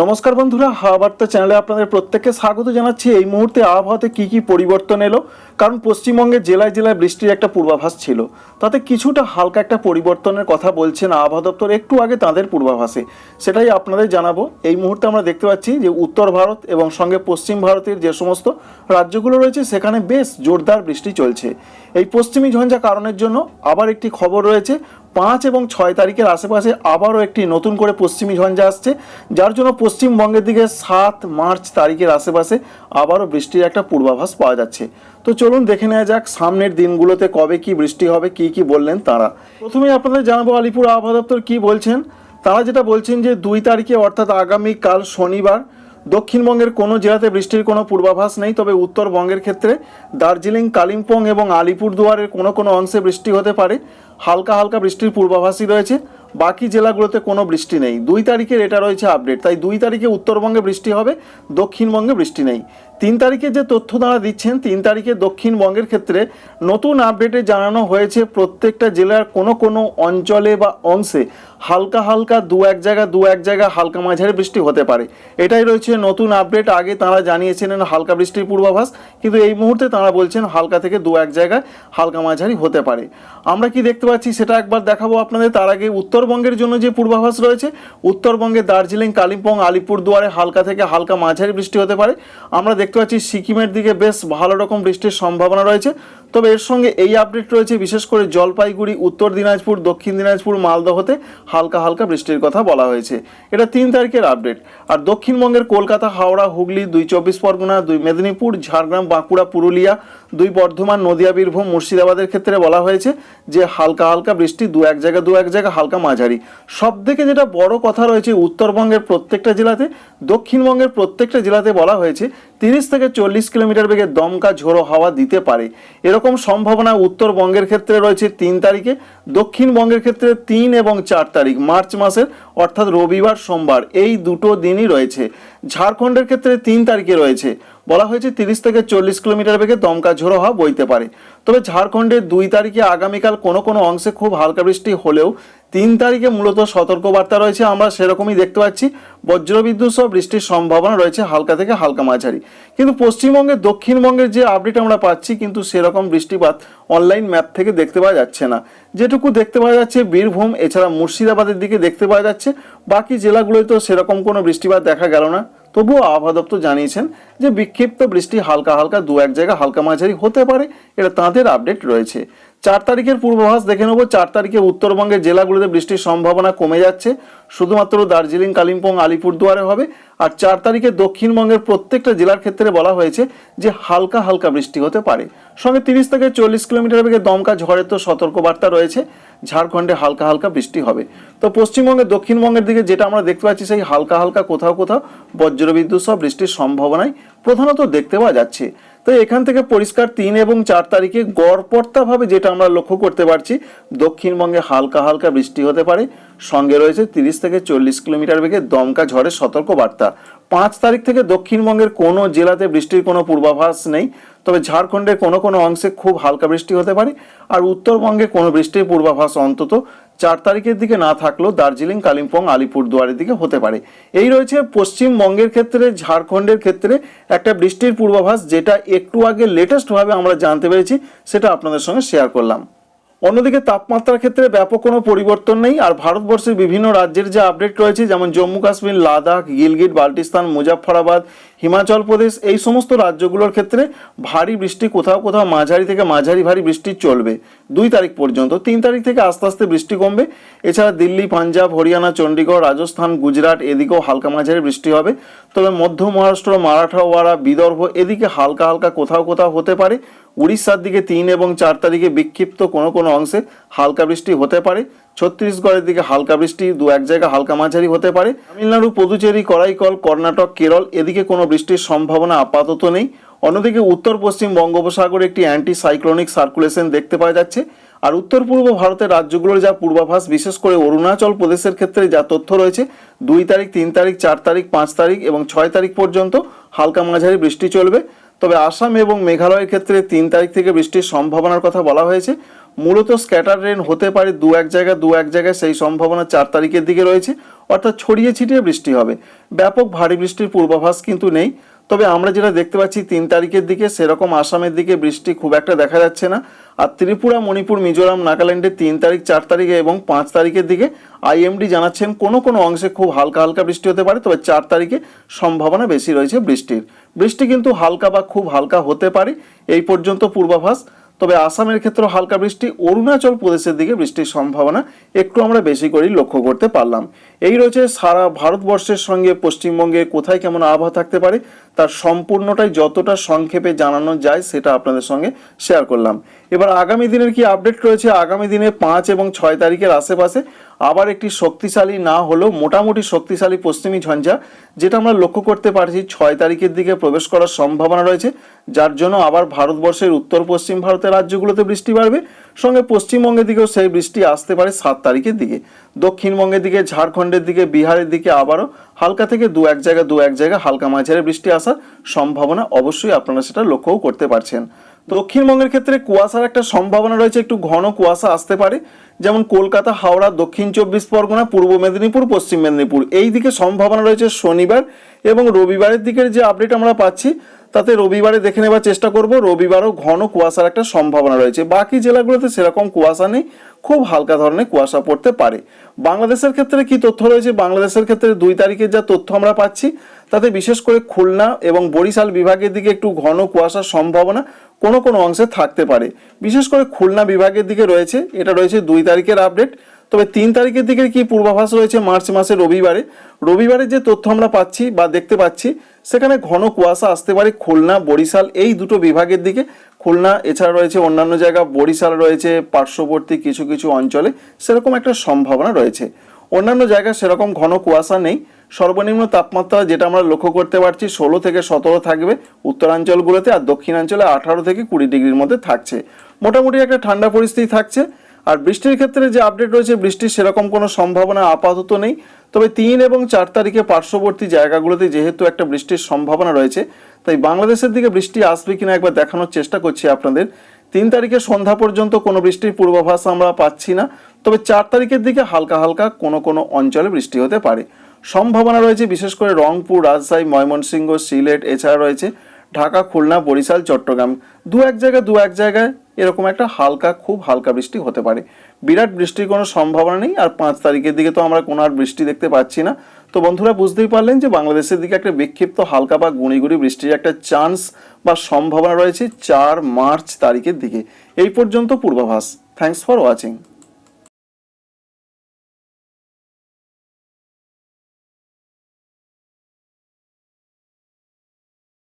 নমস্কার বন্ধুরা, হাওয়া বার্তা চ্যানেলে আপনাদের প্রত্যেককে স্বাগত জানাচ্ছি। এই মুহূর্তে আবহাওয়াতে কি কি পরিবর্তন এলো? কারণ পশ্চিমবঙ্গে জেলায় জেলায় বৃষ্টির একটা পূর্বাভাস ছিল। তাতে কিছুটা হালকা একটা পরিবর্তনের কথা বলছেন আবহাওয়া দপ্তর একটু আগে তাদের পূর্বাভাসে। সেটাই আপনাদের জানাব। এই মুহূর্তে আমরা দেখতে পাচ্ছি যে উত্তর ভারত এবং সঙ্গে পশ্চিম ভারতের যে সমস্ত রাজ্যগুলো রয়েছে, সেখানে বেশ জোরদার বৃষ্টি চলছে। এই পশ্চিমী ঝঞ্ঝা কারণের জন্য আবার একটি খবর রয়েছে। পাঁচ এবং ছয় তারিখের আশেপাশে আবারও একটি নতুন করে পশ্চিমী ঝঞ্ঝা আসছে, যার জন্য পশ্চিমবঙ্গের দিকে সাত মার্চ তারিখের আশেপাশে আবারও বৃষ্টির একটা পূর্বাভাস পাওয়া যাচ্ছে। তো চলুন দেখে নেওয়া যাক সামনের দিনগুলোতে কবে কি বৃষ্টি হবে, কি কি বললেন তারা। প্রথমে আপনাদের জানাব আলিপুর আবহাওয়া দপ্তর কী বলছেন? তারা যেটা বলছেন যে দুই তারিখে অর্থাৎ আগামীকাল শনিবার দক্ষিণবঙ্গের কোনো জেলাতে বৃষ্টির কোনো পূর্বাভাস নেই, তবে উত্তরবঙ্গের ক্ষেত্রে দার্জিলিং, কালিম্পং এবং আলিপুরদুয়ারের কোনো কোনো অংশে বৃষ্টি হতে পারে। হালকা হালকা বৃষ্টির পূর্বাভাসই রয়েছে। বাকি জেলাগুলোতে কোনো বৃষ্টি নেই। দুই তারিখের এটা রয়েছে আপডেট, তাই দুই তারিখে উত্তরবঙ্গে বৃষ্টি হবে, দক্ষিণবঙ্গে বৃষ্টি নেই। তিন তারিখে যে তথ্য তারা দিচ্ছেন, তিন তারিখে দক্ষিণবঙ্গের ক্ষেত্রে নতুন আপডেটে জানানো হয়েছে, প্রত্যেকটা জেলার কোনো কোনো অঞ্চলে বা অংশে হালকা হালকা দু এক জায়গা, দু এক জায়গা হালকা মাঝারি বৃষ্টি হতে পারে। এটাই রয়েছে নতুন আপডেট আগে তারা জানিয়েছিলেন হালকা বৃষ্টির পূর্বাভাস, কিন্তু এই মুহূর্তে তারা বলছেন হালকা থেকে দু এক জায়গায় হালকা মাঝারি হতে পারে। আমরা কি দেখতে পাচ্ছি সেটা একবার দেখাবো আপনাদের। তার আগে উত্তরবঙ্গের জন্য যে পূর্বাভাস রয়েছে, উত্তরবঙ্গে দার্জিলিং, কালিম্পং, আলিপুরদুয়ারে হালকা থেকে হালকা মাঝারি বৃষ্টি হতে পারে। আমরা দেখতে পাচ্ছি সিকিমের দিকে বেশ ভালো রকম বৃষ্টির সম্ভাবনা রয়েছে। তবে এর সঙ্গে এই আপডেট রয়েছে, বিশেষ করে জলপাইগুড়ি, উত্তর দিনাজপুর, দক্ষিণ দিনাজপুর, মালদহতে হালকা হালকা বৃষ্টির কথা বলা হয়েছে। এটা তিন তারিখের আপডেট আর দক্ষিণবঙ্গের কলকাতা, হাওড়া, হুগলি, দুই চব্বিশ পরগনা, দুই মেদিনীপুর, ঝাড়গ্রাম, বাঁকুড়া, পুরুলিয়া, দুই বর্ধমান, নদিয়া, বীরভূম, মুর্শিদাবাদের ক্ষেত্রে বলা হয়েছে যে হালকা হালকা বৃষ্টি দু এক জায়গা, দু এক জায়গা, হালকা মাঝারি। সব থেকে যেটা বড় কথা রয়েছে উত্তরবঙ্গের প্রত্যেকটা জেলাতে দক্ষিণবঙ্গের প্রত্যেকটা জেলাতে বলা হয়েছে তিরিশ থেকে চল্লিশ কিলোমিটার বেগে দমকা ঝোড়ো হাওয়া দিতে পারে। এরকম সম্ভাবনা উত্তরবঙ্গের ক্ষেত্রে রয়েছে তিন তারিখে, দক্ষিণবঙ্গের ক্ষেত্রে তিন এবং চার তারিখ, মার্চ মাসের, অর্থাৎ রবিবার, সোমবার, এই দুটো দিনই রয়েছে। ঝাড়খণ্ডের ক্ষেত্রে তিন তারিখে রয়েছে। বলা হয়েছে তিরিশ থেকে চল্লিশ কিলোমিটার বেগে দমকা ঝোড়ো হাওয়া বইতে পারে। তবে ঝাড়খণ্ডের দুই তারিখে আগামীকাল কোনো কোনো অংশে খুব হালকা বৃষ্টি হলেও তিন তারিখে মূলত সতর্কবার্তা রয়েছে। আমরা সেরকমই দেখতে পাচ্ছি। বজ্রবিদ্যুৎ সহ বৃষ্টির সম্ভাবনা রয়েছে হালকা থেকে হালকা মাঝারি। কিন্তু পশ্চিমবঙ্গে দক্ষিণবঙ্গের যে আপডেট আমরা পাচ্ছি, কিন্তু সেরকম বৃষ্টিপাত অনলাইন ম্যাপ থেকে দেখতে পাওয়া যাচ্ছে না। যেটুকু দেখতে পাওয়া যাচ্ছে, বীরভূম, এছাড়া মুর্শিদাবাদের দিকে দেখতে পাওয়া যাচ্ছে। বাকি জেলাগুলোয় তো সেরকম কোনো বৃষ্টিপাত দেখা গেল না। তবুও আবহাওয়া দপ্তর জানিয়েছেন যে বিক্ষিপ্ত বৃষ্টি হালকা হালকা দু এক জায়গা হালকা মাঝারি হতে পারে। এটা তাঁদের আপডেট রয়েছে। চার তারিখের পূর্বাভাস দেখে নেব। চার তারিখে উত্তরবঙ্গের জেলাগুলোতে বৃষ্টির সম্ভাবনা কমে যাচ্ছে। শুধুমাত্র দার্জিলিং, কালিম্পং, আলিপুরদুয়ারে হবে। আর চার তারিখে দক্ষিণবঙ্গের প্রত্যেকটা জেলার ক্ষেত্রে বলা হয়েছে যে হালকা হালকা বৃষ্টি হতে পারে। সঙ্গে তিরিশ থেকে চল্লিশ কিলোমিটার বেগে দমকা ঝড়ের তো সতর্কবার্তা রয়েছে। ঝাড়খণ্ডে হালকা হালকা বৃষ্টি হবে। তো পশ্চিমবঙ্গের দক্ষিণবঙ্গের দিকে যেটা আমরা দেখতে পাচ্ছি, সেই হালকা হালকা কোথাও কোথাও বজ্রবিদ্যুৎ সহ বৃষ্টির সম্ভাবনাই প্রধানত দেখতে পাওয়া যাচ্ছে। তো এখান থেকে পরিষ্কার তিন এবং চার তারিখে গড়পড়তাভাবে যেটা আমরা লক্ষ্য করতে পারছি, দক্ষিণবঙ্গে হালকা হালকা বৃষ্টি হতে পারে। সঙ্গে রয়েছে তিরিশ থেকে চল্লিশ কিলোমিটার বেগে দমকা ঝড়ের সতর্ক বার্তা পাঁচ তারিখ থেকে দক্ষিণবঙ্গের কোনো জেলাতে বৃষ্টির কোনো পূর্বাভাস নেই। তবে ঝাড়খণ্ডের কোনো কোনো অংশে খুব হালকা বৃষ্টি হতে পারে, আর উত্তরবঙ্গে কোনো বৃষ্টির পূর্বাভাস অন্তত চার তারিখের দিকে না থাকলেও দার্জিলিং, কালিম্পং আলিপুর দুয়ারের দিকে হতে পারে। এই রয়েছে পশ্চিমবঙ্গের ক্ষেত্রে, ঝাড়খণ্ডের ক্ষেত্রে একটা বৃষ্টির পূর্বাভাস যেটা একটু আগে লেটেস্টভাবে আমরা জানতে পেরেছি, সেটা আপনাদের সঙ্গে শেয়ার করলাম। অন্যদিকে তাপমাত্রার ক্ষেত্রে ব্যাপক কোনো পরিবর্তন নেই, আর ভারতবর্ষের বিভিন্ন রাজ্যের যে আপডেট রয়েছে, যেমন জম্মু কাশ্মীর, লাদাখ, গিলগিট, বাল্টিস্তান, মুজাফফরাবাদ, হিমাচল প্রদেশ, এই সমস্ত রাজ্যগুলোর ক্ষেত্রে ভারী বৃষ্টি কোথাও কোথাও মাঝারি থেকে মাঝারি ভারী বৃষ্টি চলবে। দুই তারিখ পর্যন্ত, তিন তারিখ থেকে আস্তে আস্তে বৃষ্টি কমবে। এছাড়া দিল্লি, পাঞ্জাব, হরিয়ানা চণ্ডীগড় রাজস্থান, গুজরাট এদিকেও হালকা মাঝারি বৃষ্টি হবে। তবে মধ্য মহারাষ্ট্র, মারাঠাওয়াড়া, বিদর্ভ এদিকে হালকা হালকা কোথাও কোথাও হতে পারে। উড়িষ্যার দিকে তিন এবং চার তারিখে বিক্ষিপ্ত কোনো কোনো অংশে হালকা বৃষ্টি হতে পারে। ছত্তিশগড়ের দিকে হালকা বৃষ্টি, দু এক জায়গা হালকা মাঝারি হতে পারে। তামিলনাড়ু, পুদুচেরি করাইকল কর্ণাটক, কেরল এদিকে কোনো বৃষ্টির সম্ভাবনা আপাতত নেই। অন্যদিকে উত্তর পশ্চিম বঙ্গোপসাগরে একটি অ্যান্টি সাইক্লোনিক সার্কুলেশন দেখতে পাওয়া যাচ্ছে। আর উত্তর পূর্ব ভারতের রাজ্যগুলোর যা পূর্বাভাস, বিশেষ করে অরুণাচল প্রদেশের ক্ষেত্রে যা তথ্য রয়েছে, দুই তারিখ, তিন তারিখ, চার তারিখ, পাঁচ তারিখ এবং ছয় তারিখ পর্যন্ত হালকা মাঝারি বৃষ্টি চলবে। তবে আসাম এবং মেঘালয়ের ক্ষেত্রে তিন তারিখ থেকে বৃষ্টির সম্ভাবনার কথা বলা হয়েছে। মূলত স্ক্যাটার রেন হতে পারে দু এক জায়গায়, দু এক জায়গায় সেই সম্ভাবনা চার তারিখের দিকে রয়েছে। অর্থাৎ ছড়িয়ে ছিটিয়ে বৃষ্টি হবে। ব্যাপক ভারী বৃষ্টির পূর্বাভাস কিন্তু নেই। তবে আমরা যেটা দেখতে পাচ্ছি, তিন তারিখের দিকে সেরকম আসামের দিকে বৃষ্টি খুব একটা দেখা যাচ্ছে না। আর ত্রিপুরা, মণিপুর, মিজোরাম, নাগাল্যান্ডে তিন তারিখ, চার তারিখে এবং পাঁচ তারিখের দিকে আইএমডি জানাচ্ছেন কোনো কোনো অংশে খুব হালকা হালকা বৃষ্টি হতে পারে, তবে চার তারিখে সম্ভাবনা বেশি রয়েছে বৃষ্টির। বৃষ্টি কিন্তু হালকা বা খুব হালকা হতে পারে, এই পর্যন্ত পূর্বাভাস তবে আসামের ক্ষেত্রে হালকা বৃষ্টি, অরুণাচল প্রদেশের দিকে বৃষ্টির সম্ভাবনা একটু আমরা বেশি করেই লক্ষ্য করতে পারলাম। এই রয়েছে সারা ভারতবর্ষের সঙ্গে পশ্চিমবঙ্গে কোথায় কেমন আবহাওয়া থাকতে পারে, তার সম্পূর্ণটাই যতটা সংক্ষেপে জানানো যায় সেটা আপনাদের সঙ্গে শেয়ার করলাম। এবার আগামী দিনের কি আপডেট রয়েছে? আগামী দিনে পাঁচ এবং ছয় তারিখের আশেপাশে আবার একটি শক্তিশালী না হলেও মোটামুটি শক্তিশালী পশ্চিমী ঝঞ্ঝা, যেটা আমরা লক্ষ্য করতে পারছি, ছয় তারিখের দিকে প্রবেশ করার সম্ভাবনা রয়েছে। যার জন্য আবার ভারতবর্ষের উত্তর পশ্চিম ভারতের রাজ্যগুলোতে বৃষ্টি বাড়বে। সঙ্গে পশ্চিমবঙ্গের দিকেও সেই বৃষ্টি আসতে পারে সাত তারিখের দিকে। দক্ষিণবঙ্গের দিকে, ঝাড়খণ্ডের দিকে, বিহারের দিকে আবারও হালকা থেকে দু এক জায়গা, দু এক জায়গা হালকা মাঝারি বৃষ্টি আসার সম্ভাবনা অবশ্যই আপনারা সেটা লক্ষ্যও করতে পারছেন। দক্ষিণবঙ্গের ক্ষেত্রে কুয়াশার একটা সম্ভাবনা রয়েছে, একটু ঘন কুয়াশা আসতে পারে। যেমন কলকাতা, হাওড়া, দক্ষিণ চব্বিশ পরগনা, পূর্ব মেদিনীপুর, পশ্চিম মেদিনীপুর। এই দিকে সম্ভাবনা রয়েছে শনিবার এবং রবিবারের দিকের যে আপডেট আমরা পাচ্ছি তাতে রবিবারে দেখে নেবার চেষ্টা করব। রবিবারও ঘন কুয়াশার একটা সম্ভাবনা রয়েছে। বাকি জেলাগুলোতে সেরকম কুয়াশা নেই। খুব হালকা ধরনের কুয়াশা পড়তে পারে। বাংলাদেশের ক্ষেত্রে কি তথ্য রয়েছে? বাংলাদেশের ক্ষেত্রে দুই তারিখের যা তথ্য আমরা পাচ্ছি, তাতে বিশেষ করে খুলনা এবং বরিশাল বিভাগের দিকে একটু ঘন কুয়াশার সম্ভাবনা কোনো কোনো অংশে থাকতে পারে। বিশেষ করে খুলনা বিভাগের দিকে রয়েছে। এটা রয়েছে দুই তারিখের আপডেট তবে তিন তারিখের দিকে কি পূর্বাভাস রয়েছে মার্চ মাসের রবিবারে? রবিবারে যে তথ্য আমরা পাচ্ছি বা দেখতে পাচ্ছি, সেখানে ঘন কুয়াশা আসতে পারে খুলনা, বরিশাল, এই দুটো বিভাগের দিকে। খুলনা, এছাড়া রয়েছে অন্যান্য জায়গা, বরিশাল রয়েছে, পার্শ্ববর্তী কিছু কিছু অঞ্চলে সেরকম একটা সম্ভাবনা রয়েছে। অন্যান্য জায়গায় সেরকম ঘন কুয়াশা নেই। সর্বনিম্ন তাপমাত্রা যেটা আমরা লক্ষ্য করতে পারছি ষোলো থেকে সতেরো থাকবে উত্তরাঞ্চলগুলোতে আর দক্ষিণাঞ্চলে আঠারো থেকে কুড়ি ডিগ্রির মধ্যে থাকছে। মোটামুটি একটা ঠান্ডা পরিস্থিতি থাকছে। আর বৃষ্টির ক্ষেত্রে যে আপডেট রয়েছে, বৃষ্টির সেরকম কোনো সম্ভাবনা আপাতত নেই। তবে তিন এবং চার তারিখে পার্শ্ববর্তী জায়গাগুলোতে যেহেতু একটা বৃষ্টির সম্ভাবনা রয়েছে, তাই বাংলাদেশের দিকে বৃষ্টি আসবে কিনা একবার দেখানোর চেষ্টা করছি আপনাদের। তিন তারিখে সন্ধ্যা পর্যন্ত কোনো বৃষ্টির পূর্বাভাস আমরা পাচ্ছি না, তবে চার তারিখের দিকে হালকা হালকা কোনো কোনো অঞ্চলে বৃষ্টি হতে পারে। সম্ভাবনা রয়েছে বিশেষ করে রংপুর, রাজশাহী, ময়মনসিংহ, সিলেট, এছাড়া রয়েছে ঢাকা, খুলনা, বরিশাল, চট্টগ্রাম। দু এক জায়গায় দু এক জায়গায় এরকম একটা হালকা, খুব হালকা বৃষ্টি হতে পারে। বিরাট বৃষ্টির কোনো সম্ভাবনা নেই, আর পাঁচ তারিখের দিকে তো আমরা কোনো আর বৃষ্টি দেখতে পাচ্ছি না। তো বন্ধুরা, বুঝতেই পারলেন যে বাংলাদেশের দিকে একটা বিক্ষিপ্ত, হালকা বা গুঁড়ি গুঁড়ি বৃষ্টির একটা চান্স বা সম্ভাবনা রয়েছে চার মার্চ তারিখের দিকে। এই পর্যন্ত পূর্বাভাস। Thanks for watching